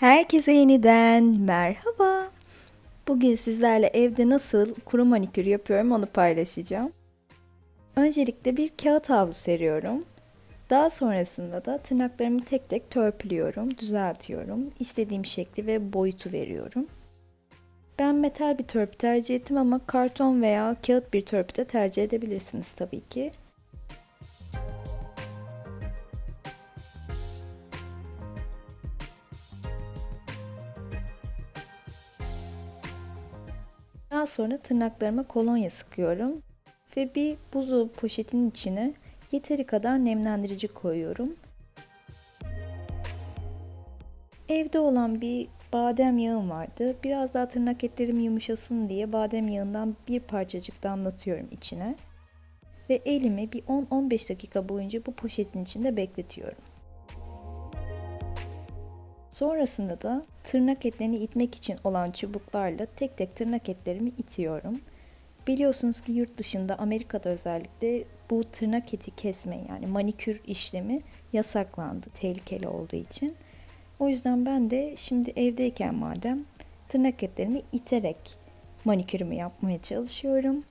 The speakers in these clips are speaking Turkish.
Herkese yeniden merhaba. Bugün sizlerle evde nasıl kuru manikür yapıyorum onu paylaşacağım. Öncelikle bir kağıt havlu seriyorum. Daha sonrasında da tırnaklarımı tek tek törpülüyorum, düzeltiyorum. İstediğim şekli ve boyutu veriyorum. Ben metal bir törpü tercih ettim ama karton veya kağıt bir törpü de tercih edebilirsiniz tabii ki. Daha sonra tırnaklarıma kolonya sıkıyorum ve bir buzdolabı poşetinin içine yeteri kadar nemlendirici koyuyorum. Evde olan bir badem yağım vardı. Biraz daha tırnak etlerim yumuşasın diye badem yağından bir parçacık damlatıyorum içine. Ve elimi bir 10-15 dakika boyunca bu poşetin içinde bekletiyorum. Sonrasında da tırnak etlerini itmek için olan çubuklarla tek tek tırnak etlerimi itiyorum. Biliyorsunuz ki yurt dışında Amerika'da özellikle bu tırnak eti kesme yani manikür işlemi yasaklandı tehlikeli olduğu için. O yüzden ben de şimdi evdeyken madem tırnak etlerimi iterek manikürümü yapmaya çalışıyorum.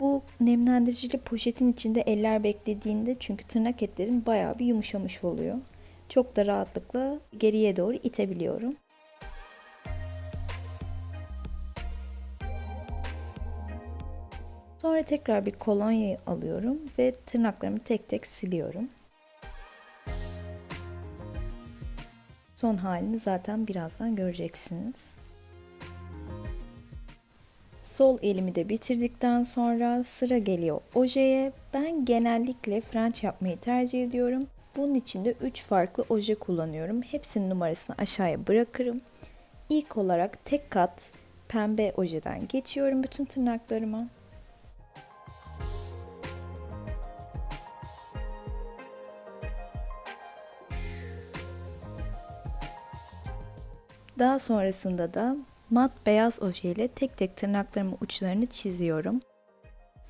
Bu nemlendiricili poşetin içinde eller beklediğinde çünkü tırnak etlerin bayağı bir yumuşamış oluyor. Çok da rahatlıkla geriye doğru itebiliyorum. Sonra tekrar bir kolonya alıyorum ve tırnaklarımı tek tek siliyorum. Son halini zaten birazdan göreceksiniz. Sol elimi de bitirdikten sonra sıra geliyor ojeye. Ben genellikle French yapmayı tercih ediyorum. Bunun için de 3 farklı oje kullanıyorum. Hepsinin numarasını aşağıya bırakırım. İlk olarak tek kat pembe ojeden geçiyorum bütün tırnaklarıma. Daha sonrasında da mat beyaz ojeyle tek tek tırnaklarımın uçlarını çiziyorum.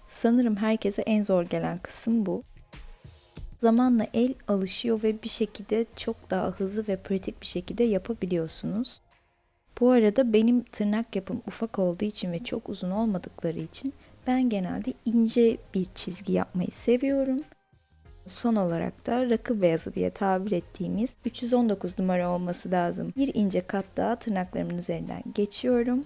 Sanırım herkese en zor gelen kısım bu. Zamanla el alışıyor ve bir şekilde çok daha hızlı ve pratik bir şekilde yapabiliyorsunuz. Bu arada benim tırnak yapım ufak olduğu için ve çok uzun olmadıkları için ben genelde ince bir çizgi yapmayı seviyorum. Son olarak da rakı beyazı diye tabir ettiğimiz 319 numara olması lazım. Bir ince kat daha tırnaklarımın üzerinden geçiyorum.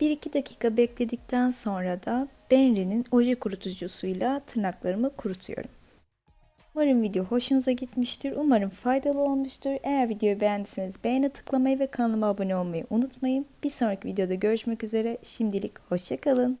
Bir iki dakika bekledikten sonra da Benri'nin oje kurutucusuyla tırnaklarımı kurutuyorum. Umarım video hoşunuza gitmiştir. Umarım faydalı olmuştur. Eğer videoyu beğendiyseniz beğene tıklamayı ve kanalıma abone olmayı unutmayın. Bir sonraki videoda görüşmek üzere. Şimdilik hoşçakalın.